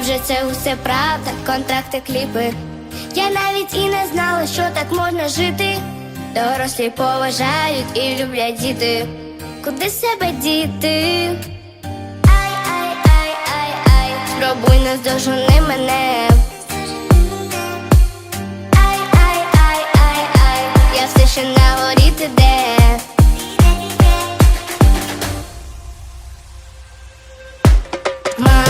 Невже це усе правда, контракти, кліпи? Я навіть і не знала, що так можна жити. Дорослі поважають і люблять діти. Куди себе діти? Ай, ай, ай, ай, ай, спробуй наздожени мене. Ай, ай, ай, ай, ай, я все ще на горі іде. Мам